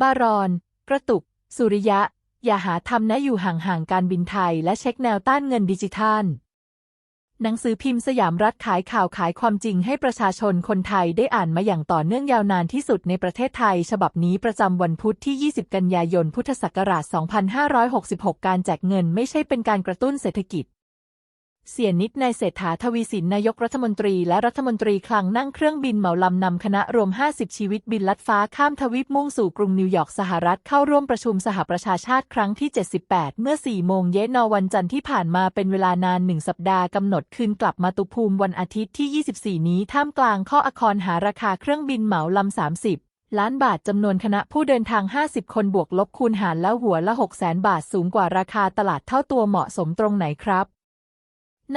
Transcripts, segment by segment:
บารอน กระตุก สุริยะ อย่าหาทำนะอยู่ห่างๆการบินไทยและเช็คแนวต้านเงินดิจิทัล หนังสือพิมพ์สยามรัฐขายข่าวขายความจริงให้ประชาชนคนไทยได้อ่านมาอย่างต่อเนื่องยาวนานที่สุดในประเทศไทย ฉบับนี้ประจำวันพุธที่ 20 กันยายน พุทธศักราช 2566 การแจกเงินไม่ใช่เป็นการกระตุ้นเศรษฐกิจ เสียนิดนายเศรษฐาทวีสินนายกรัฐมนตรีและรัฐมนตรีคลังนั่งเครื่องบินเหมาลำนำคณะรวม 50 ชีวิตบินลัดฟ้าข้ามทวีปมุ่งสู่กรุงนิวยอร์กสหรัฐเข้าร่วมประชุมสหประชาชาติครั้งที่ 78 เมื่อ 4 โมงเย็นวันจันทร์ที่ผ่านมาเป็นเวลานานหนึ่งสัปดาห์กำหนดคืนกลับมาตุภูมิวันอาทิตย์ที่ 24 นี้ท่ามกลางข้ออครหาราคาเครื่องบินเหมาลำ 30ล้านบาทจำนวนคณะผู้เดินทาง 50 คนบวกลบคูณหารแล้วหัวละ 6 0 0 0 0 0 บาทสูงกว่าราคาตลาดเท่าตัวเหมาะสมตรงไหนครับ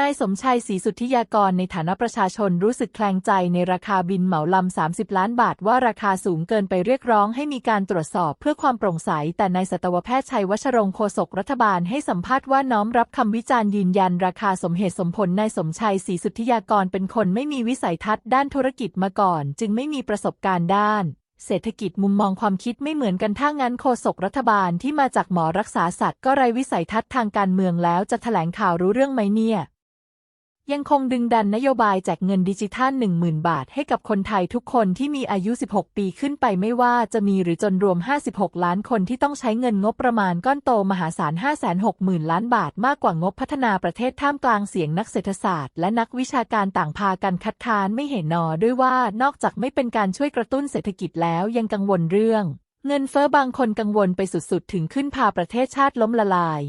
นายสมชัยศรีสุทธิยากรในฐานะประชาชนรู้สึกแคลงใจในราคาบินเหมาลำ 30 ล้านบาทว่าราคาสูงเกินไปเรียกร้องให้มีการตรวจสอบเพื่อความโปร่งใส แต่นายสัตวแพทย์ชัยวชรงคโฆษกรัฐบาลให้สัมภาษณ์ว่าน้อมรับคำวิจารณ์ยืนยันราคาสมเหตุสมผลนายสมชัยศรีสุทธิยากรเป็นคนไม่มีวิสัยทัศน์ด้านธุรกิจมาก่อน จึงไม่มีประสบการณ์ด้านเศรษฐกิจมุมมองความคิดไม่เหมือนกันถ้างั้นโฆษกรัฐบาลที่มาจากหมอรักษาสัตว์ก็ไรวิสัยทัศน์ทางการเมืองแล้วจะแถลงข่าวรู้เรื่องไหมเนี่ย ยังคงดึงดันนโยบายแจกเงินดิจิทัล 10,000 บาทให้กับคนไทยทุกคนที่มีอายุ 16 ปีขึ้นไปไม่ว่าจะมีหรือจนรวม 56 ล้านคนที่ต้องใช้เงินงบประมาณก้อนโตมหาศาล 560,000 ล้านบาทมากกว่างบพัฒนาประเทศท่ามกลางเสียงนักเศรษฐศาสตร์และนักวิชาการต่างพากันคัดค้านไม่เห็นนอด้วยว่านอกจากไม่เป็นการช่วยกระตุ้นเศรษฐกิจแล้วยังกังวลเรื่อง เงินเฟ้อบางคนกังวลไปสุดๆ ถึงขึ้นพาประเทศชาติล้มละลาย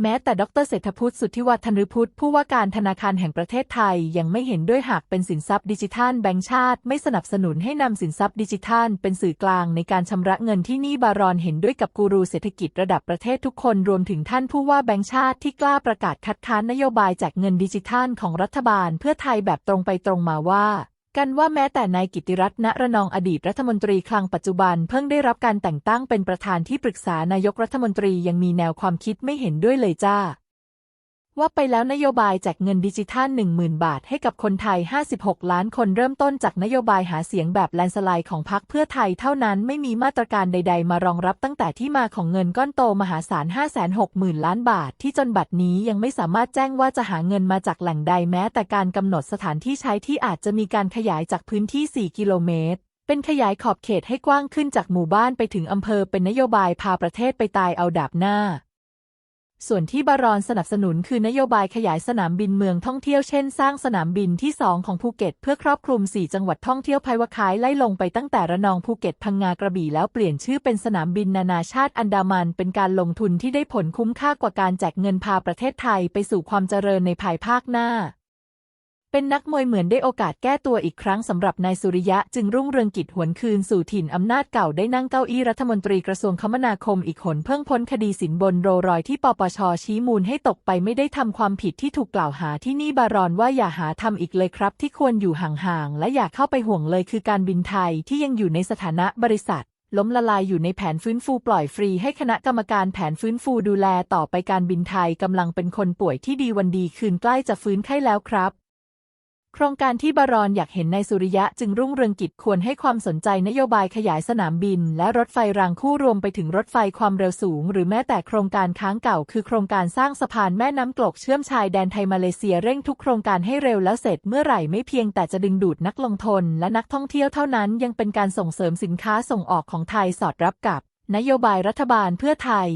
แม้แต่ดรเศรษฐพุทธสุทธิวัฒนฤพุทธผู้ว่าการธนาคารแห่งประเทศไทยยังไม่เห็นด้วยหากเป็นสินทรัพย์ดิจิทัลแบงก์ชาติ ไม่สนับสนุนให้นำสินทรัพย์ดิจิทัล เป็นสื่อกลางในการชำระเงินที่นี่บารอนเห็นด้วยกับกูรูเศรษฐกิจระดับประเทศทุกคนรวมถึงท่านผู้ว่าแบงก์ชาติที่กล้าประกาศคัดค้านนโยบายแจกเงินดิจิทัลของรัฐบาลเพื่อไทยแบบตรงไปตรงมาว่า กันว่าแม้แต่นายกิติรัตน์ณระนองอดีตรัฐมนตรีคลังปัจจุบันเพิ่งได้รับการแต่งตั้งเป็นประธานที่ปรึกษานายกรัฐมนตรียังมีแนวความคิดไม่เห็นด้วยเลยจ้า ว่าไปแล้วนโยบายแจกเงินดิจิทัล10,000 บาทให้กับคนไทย 56 ล้านคนเริ่มต้นจากนโยบายหาเสียงแบบแลนสไลด์ของพรรคเพื่อไทยเท่านั้นไม่มีมาตรการใด ๆ มารองรับตั้งแต่ที่มาของเงินก้อนโตมหาศาล 560,000 ล้านบาท ที่จนบัดนี้ยังไม่สามารถแจ้งว่าจะหาเงินมาจากแหล่งใดแม้แต่การกำหนดสถานที่ใช้ที่อาจจะมีการขยายจากพื้นที่ 4 กิโลเมตรเป็นขยายขอบเขตให้กว้างขึ้นจากหมู่บ้านไปถึงอำเภอเป็นนโยบายพาประเทศไปตายเอาดาบหน้า ส่วนที่บารอนสนับสนุนคือนโยบายขยายสนามบินเมืองท่องเที่ยวเช่น สร้างสนามบินที่ 2 ของภูเก็ต เพื่อครอบคลุม 4 จังหวัดท่องเที่ยวภัยวะคายไล่ลงไปตั้งแต่ระนองภูเก็ตพังงากระบี่แล้วเปลี่ยนชื่อเป็นสนามบินนานาชาติอันดามัน เป็นการลงทุนที่ได้ผลคุ้มค่ากว่าการแจกเงินพาประเทศไทยไปสู่ความเจริญในภายภาคหน้า เป็นนักมวยเหมือนได้โอกาสแก้ตัวอีกครั้งสำหรับนายสุริยะจึงรุ่งเรืองกิจหวนคืนสู่ถิ่นอำนาจเก่าได้นั่งเก้าอี้รัฐมนตรีกระทรวงคมนาคมอีกหนเพิ่งพ้นคดีสินบนโรรอยที่ปปชชี้มูลให้ตกไปไม่ได้ทำความผิดที่ถูกกล่าวหาที่นี่บารอนว่าอย่าหาทำอีกเลยครับ ที่ควรอยู่ห่างๆและอย่าเข้าไปห่วงเลยคือการบินไทยที่ยังอยู่ในสถานะบริษัทล้มละลายอยู่ในแผนฟื้นฟูปล่อยฟรีให้คณะกรรมการแผนฟื้นฟูดูแลต่อไปการบินไทยกำลังเป็นคนป่วยที่ดีวันดีคืนใกล้จะฟื้นไข้แล้วครับ โครงการที่บารอนอยากเห็นในสุริยะจึงรุ่งเรืองกิจควรให้ความสนใจนโยบายขยายสนามบิน และรถไฟรางคู่รวมไปถึงรถไฟความเร็วสูง หรือแม้แต่โครงการค้างเก่า คือโครงการสร้างสะพานแม่น้ำกลกเชื่อมชายแดนไทยมาเลเซียเร่งทุกโครงการให้เร็วแล้วเสร็จเมื่อไหร่ไม่เพียงแต่จะดึงดูดนักลงทุนและนักท่องเที่ยวเท่านั้นยังเป็นการส่งเสริมสินค้าส่งออกของไทยสอดรับกับ นโยบายรัฐบาลเพื่อไทย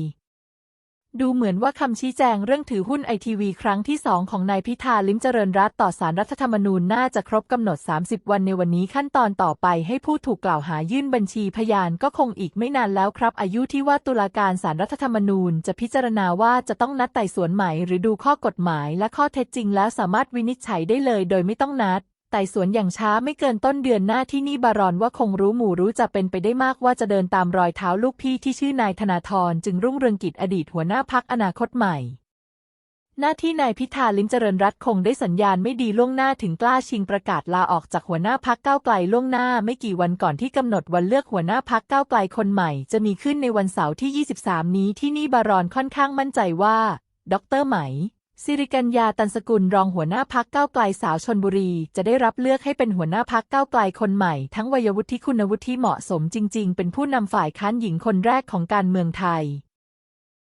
ดูเหมือนว่าคำชี้แจงเรื่องถือหุ้นไอทีวีครั้งที่สองของนายพิธาลิ้มเจริญรัตน์ต่อสารรัฐธรรมนูญน่าจะครบกำหนด 30 วันในวันนี้ขั้นตอนต่อไปให้ผู้ถูกกล่าวหายื่นบัญชีพยานก็คงอีกไม่นานแล้วครับ อายุที่ว่าตุลาการสารรัฐธรรมนูญจะพิจารณาว่าจะต้องนัดไต่สวนใหม่หรือดูข้อกฎหมายและข้อเท็จจริงแล้วสามารถวินิจฉัยได้เลยโดยไม่ต้องนัด ไต่สวนอย่างช้าไม่เกินต้นเดือนหน้าที่นี่บารอนว่าคงรู้หมู่รู้จะเป็นไปได้มากว่าจะเดินตามรอยเท้าลูกพี่ที่ชื่อนายธนาธรจึงรุ่งเรืองกิจอดีตหัวหน้าพักอนาคตใหม่ หน้าที่นายพิธาลิ้มเจริญรัตคงได้สัญญาณไม่ดีล่วงหน้าถึงกล้าชิงประกาศลาออกจากหัวหน้าพักก้าวไกลล่วงหน้าไม่กี่วันก่อนที่กำหนดวันเลือกหัวหน้าพักก้าวไกลคนใหม่ จะมีขึ้นในวันเสาร์ที่ 23 นี้ที่นี่บารอนค่อนข้างมั่นใจว่า ดรไหม สิริกัญญาตันสกุลรองหัวหน้าพักเก้าไกลสาวชนบุรี จะได้รับเลือกให้เป็นหัวหน้าพักเก้าไกลคนใหม่ ทั้งวัยวุฒิคุณวุฒิเหมาะสมจริง ๆ เป็นผู้นำฝ่ายค้านหญิงคนแรกของการเมืองไทย